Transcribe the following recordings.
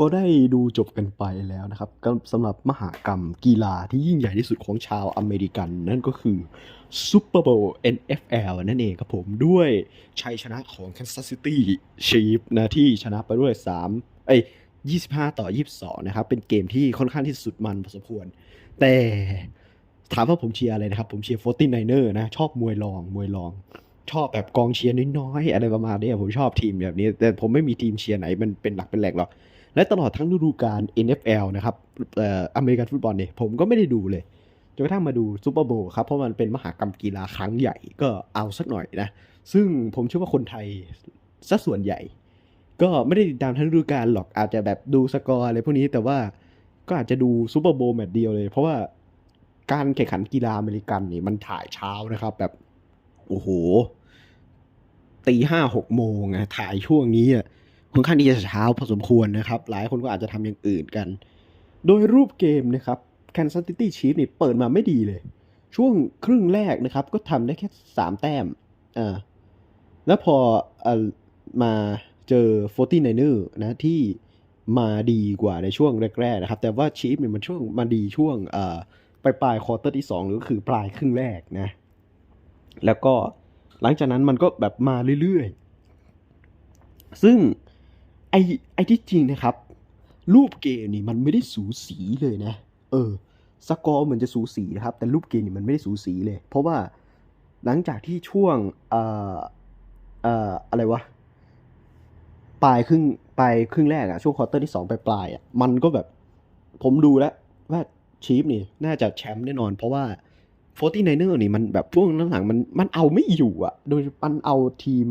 ก็ได้ดูจบกันไปแล้วนะครับสำหรับมหากรรมกีฬาที่ยิ่งใหญ่ที่สุดของชาวอเมริกัน นั่นก็คือ Super Bowl NFL นั่นเองครับผมด้วยชัยชนะของ Kansas City Chiefs นะที่ชนะไปด้วย 3 เอ้ย25 ต่อ 22 นะครับ เป็นเกมที่ค่อนข้างที่สุดมันพอสมควร แต่ถามว่าผมเชียร์อะไรนะครับ ผมเชียร์ 49er นะ ชอบมวยรองมวยรอง ชอบแบบกองเชียร์น้อยๆ อะไรประมาณนี้ผมชอบทีมแบบนี้ แต่ผมไม่มีทีมเชียร์ไหนมันเป็นหลักเป็นแหล่งหรอก และตลอดทั้งฤดูกาล NFL นะครับเอ่ออเมริกันฟุตบอลเนี่ยผมก็ไม่ได้ดูเลยจนกระทั่งมาดูซูเปอร์โบว์ครับ เพราะมันเป็นมหากรรมกีฬาครั้งใหญ่ก็เอาสักหน่อยนะ ซึ่งผมเชื่อว่าคนไทยสัส่วนใหญ่ ก็ไม่ได้ติดตามทั้งฤดูกาลหรอกอาจจะแบบดูสกอร์อะไรพวกนี้แต่ว่าก็อาจจะดูซูเปอร์โบว์แมตช์เดียวเลย เพราะว่าการแข่งขันกีฬาอเมริกันนี่มันถ่ายเช้านะครับ แบบโอ้โหตีห้าหกโมงอะถ่ายช่วงนี้อะ ค่อนข้างที่จะเช้าพอสมควรนะครับ หลายคนก็อาจจะทำอย่างอื่นกัน โดยรูปเกมนะครับ Kansas City Chiefs นี่เปิดมาไม่ดีเลย ช่วงครึ่งแรกนะครับ ก็ทำได้แค่สามแต้มอ่าแล้วพอเอ่อมาเจอ 49er นะที่มาดีกว่าในช่วงแรกๆนะครับ แต่ว่าชีฟเนี่ยมันช่วงมาดีช่วงเอ่อปลายปลายควอเตอร์ที่สองหรือก็คือปลายครึ่งแรกนะ แล้วก็หลังจากนั้นมันก็แบบมาเรื่อยๆ ซึ่ง ไอไอที่จริงนะครับ รูปเกมนี่มันไม่ได้สูสีเลยนะ เออ สกอร์เหมือนจะสูสีนะครับ แต่รูปเกมนี่มันไม่ได้สูสีเลย เพราะว่าหลังจากที่ช่วงเอ่อเอ่ออะไรวะปลายครึ่งปลายครึ่งแรกอะช่วงควอเตอร์ที่สองปลายปลายอะมันก็แบบ ผมดูแล้วว่าชีฟนี่น่าจะแชมป์แน่นอน เพราะว่าโฟร์ตี้ไนเนอร์นี่มันแบบช่วงหลังๆมันมันเอาไม่อยู่อะโดยมันเอาทีม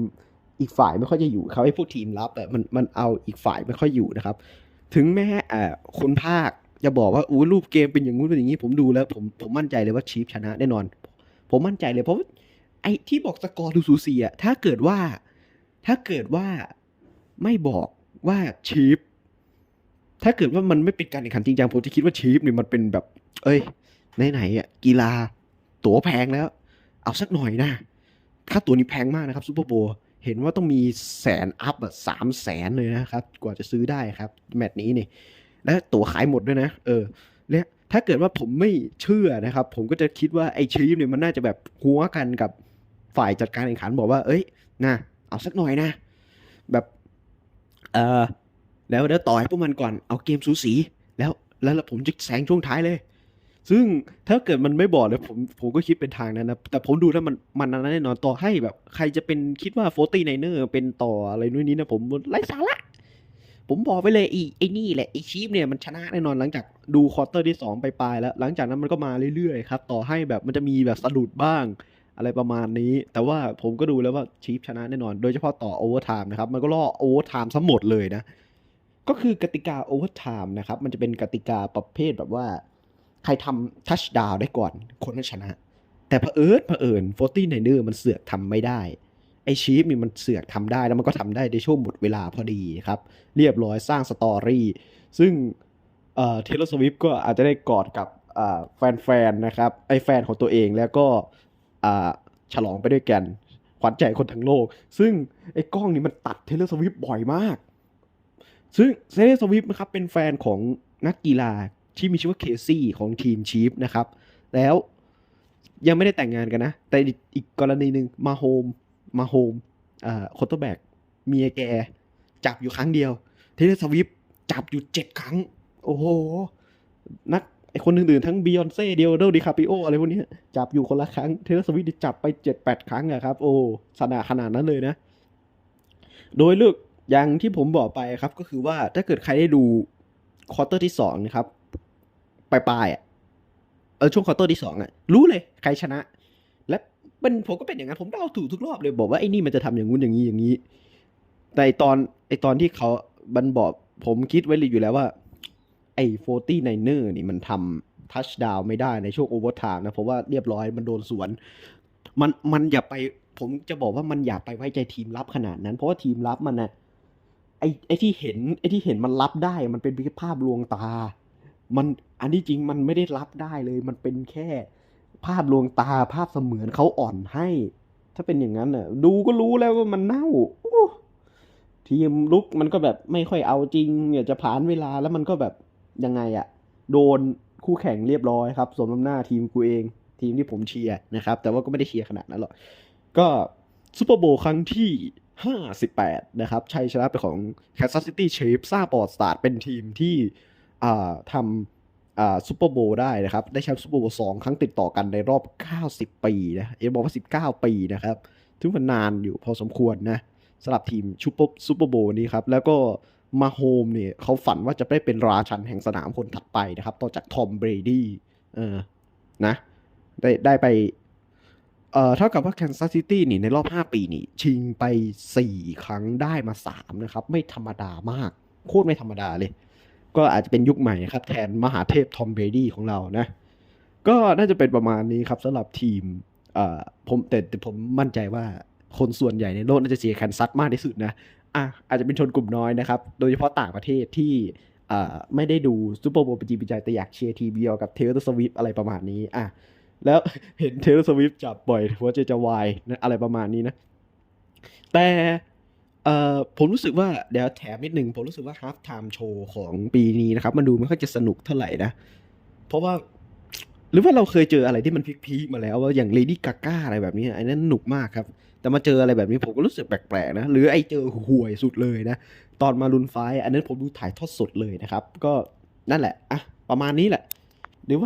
อีกฝ่ายไม่ค่อยจะอยู่เขาไอ้พวกทีมรับอะมันมันเอาอีกฝ่ายไม่ค่อยอยู่นะครับ ถึงแม้อ่าคนภาคจะบอกว่าอู้รูปเกมเป็นอย่างงู้นเป็นอย่างนี้ ผมดูแล้ว ผมผมมั่นใจเลยว่าชีฟชนะแน่นอน ผมมั่นใจเลยเพราะไอ้ที่บอกสกอร์ดูสูสีอะถ้าเกิดว่า ถ้าเกิดว่าไม่บอกว่าชีฟถ้าเกิดว่ามันไม่เป็นการแข่งขันจริงจังผมจะคิดว่าชีฟเนี่ยมันเป็นแบบ เอ้ยไหนๆอะกีฬาตั๋วแพงแล้ว เอาสักหน่อยนะค่าตั๋วนี้แพงมากนะครับซูเปอร์โบว์ เห็นว่าต้องมีแสนอัพอะสามแสนเลยนะครับ กว่าจะซื้อได้ครับ แมตช์นี้นี่ และตั๋วขายหมดด้วยนะ เออและถ้าเกิดว่าผมไม่เชื่อนะครับ ผมก็จะคิดว่าไอ้ชีฟเนี่ยมันน่าจะแบบหัวกันกับฝ่ายจัดการแข่งขันบอกว่า เอ้ยนะเอาสักหน่อยนะ แบบเออแล้วเดี๋ยวต่อให้พวกมันก่อนเอาเกมสูสี แล้วแล้วผมจะแซงช่วงท้ายเลย ซึ่งถ้าเกิดมันไม่บอกเลยผมผมก็คิดเป็นทางนั้นนะ แต่ผมดูแล้วมันมันนั้นแน่นอนต่อให้แบบ ใครจะเป็นคิดว่าโฟตีไนเนอร์เป็นต่ออะไรนู่นนี่นะผมไร้สาระผมบอกไปเลยไอ้ไอ้นี่แหละไอ้ชีฟเนี่ยมันชนะแน่นอนหลังจากดูควอเตอร์ที่สองไปปลายแล้ว หลังจากนั้นมันก็มาเรื่อยๆครับ ต่อให้แบบมันจะมีแบบสะดุดบ้างอะไรประมาณนี้ แต่ว่าผมก็ดูแล้วว่าชีฟชนะแน่นอน โดยเฉพาะต่อโอเวอร์ไทม์นะครับ มันก็ล่อโอเวอร์ไทม์ทั้งหมดเลยนะ ก็คือกติกาโอเวอร์ไทม์นะครับ มันจะเป็นกติกาประเภทแบบว่า รทำทัชดาวได้ก่อนคนนั้นชนะ แต่เผอิญเผอิญโฟตี้ไนเนอร์มันเสือกทำไม่ได้ไอชีฟนี่มันเสือกทำได้แล้วมันก็ทำได้ในช่วงหมดเวลาพอดีครับ เรียบร้อยสร้างสตอรี่ซึ่งเอ่อเทเลสวิฟก็อาจจะได้กอดกับอ่าแฟนๆนะครับไอแฟนของตัวเองแล้วก็อ่าฉลองไปด้วยกันขวัญใจคนทั้งโลก ซึ่งไอ้กล้องนี่มันตัดเทเลสวิฟบ่อยมาก ซึ่งเทเลสวิฟนะครับเป็นแฟนของนักกีฬา ที่มีชื่อว่าเคซี่ของทีมชีฟนะครับ แล้วยังไม่ได้แต่งงานกันนะ แต่อีกกรณีหนึ่งมาโฮมมาโฮมอ่าโคตเตอร์แบกเมียแก จับอยู่ครั้งเดียว เทเลสวิฟจับอยู่เจ็ดครั้ง โอ้โห นักไอคนอื่นๆทั้งบิยอนเซ่เดียวโดดิคาปิโออะไรพวกนี้จับอยู่คนละครั้ง เทเลสวิฟจับไปเจ็ดแปดครั้งอะครับ โอ้สนาขนาดนั้นเลยนะ โดยเลือกอย่างที่ผมบอกไปครับก็คือว่าถ้าเกิดใครได้ดูควอเตอร์ที่สองนะครับ ปลายๆอะเออช่วงควอเตอร์ที่สองอะ รู้เลยใครชนะ และเป็นผมก็เป็นอย่างนั้นผมเดาถูกทุกรอบเลยบอกว่าไอ้นี่มันจะทำอย่างงู้นอย่างนี้อย่างนี้ แต่ตอนไอตอนที่เขาบันบอกผมคิดไว้เลยอยู่แล้วว่า ไอ้โฟตี้ไนเนอร์นี่มันทำทัชดาวไม่ได้ในช่วงโอเวอร์ไทม์นะเพราะว่าเรียบร้อยมันโดนสวน มันมันอย่าไป ผมจะบอกว่ามันอย่าไปไว้ใจทีมรับขนาดนั้น เพราะว่าทีมรับมันนะไอ้ไอ้ที่เห็นไอ้ที่เห็นมันรับได้มันเป็นภาพลวงตา มันอันที่จริงมันไม่ได้รับได้เลย มันเป็นแค่ ภาพลวงตาภาพเสมือนเขาอ่อนให้ ถ้าเป็นอย่างนั้นน่ะ ดูก็รู้แล้วว่ามันเน่าทีมลุกมันก็แบบไม่ค่อยเอาจริงเนี่ยจะผ่านเวลาแล้วมันก็แบบยังไงอะโดนคู่แข่งเรียบร้อยครับสมน้ำหน้าทีมกูเอง ทีมที่ผมเชียร์นะครับ แต่ว่าก็ไม่ได้เชียร์ขนาดนั้นหรอกก็ซูเปอร์โบว์ครั้งที่ 58 นะครับชัยชนะเป็นของ Kansas City Chiefs สร้างประวัติศาร์เป็นทีมที่ ทำซูเปอร์โบว์ได้นะครับ ได้แชมป์ซูเปอร์โบว์สองครั้งติดต่อกันในรอบ 90 ปีนะเอ็บอกว่า 19 ปีนะครับถือว่านานอยู่พอสมควรนะสำหรับทีมซูเปอร์ซูเปอร์โบว์นี้ครับ แล้วก็มาโฮมเนี่ยเขาฝันว่าจะได้เป็นราชันแห่งสนามคนถัดไปนะครับ ต่อจากทอมเบรดี้เออนะได้ได้ไปเอ่อเท่ากับว่าแคนซัสซิตี้นี่ในรอบ 5 ปีนี่ ชิงไป 4 ครั้งได้มา 3 นะครับ ไม่ธรรมดามาก โคตรไม่ธรรมดาเลย ก็อาจจะเป็นยุคใหม่ครับ แทนมหาเทพทอมเบดี้ของเรานะ ก็น่าจะเป็นประมาณนี้ครับสำหรับทีมเอ่อผมแต่แต่ผมมั่นใจว่าคนส่วนใหญ่ในโลกน่าจะเชียร์แคนซัสมากที่สุดนะอะอาจจะเป็นชนกลุ่มน้อยนะครับ โดยเฉพาะต่างประเทศที่เอ่อไม่ได้ดูซูเปอร์โบว์เป็นจริงเป็นใจแต่อยากเชียร์ทีมเดียวกับเทเลอร์สวิฟอะไรประมาณนี้อะแล้วเห็นเทเลสวิฟจับบ่อยหัวใจจะวายนะอะไรประมาณนี้นะ แต่ ผมรู้สึกว่าเดี๋ยวแถมนิดหนึ่งผมรู้สึกว่าฮา f ไทม์โชว์ของปีนี้นะครับ มันดูไม่ค่อยจะสนุกเท่าไหร่นะ เพราะว่า หรือว่าเราเคยเจออะไรที่มันพีคๆมาแล้วว่าอย่างเลดี้กาก้าอะไรแบบนี้อันนั้นหนุกมากครับ แต่มาเจออะไรแบบนี้ผมก็รู้สึกแปลกๆนะ หรือไอเจอห่วยสุดเลยนะ ตอนมารุนไฟอันนั้นผมดูถ่ายทอดสดเลยนะครับ ก็นั่นแหละอะประมาณนี้แหละ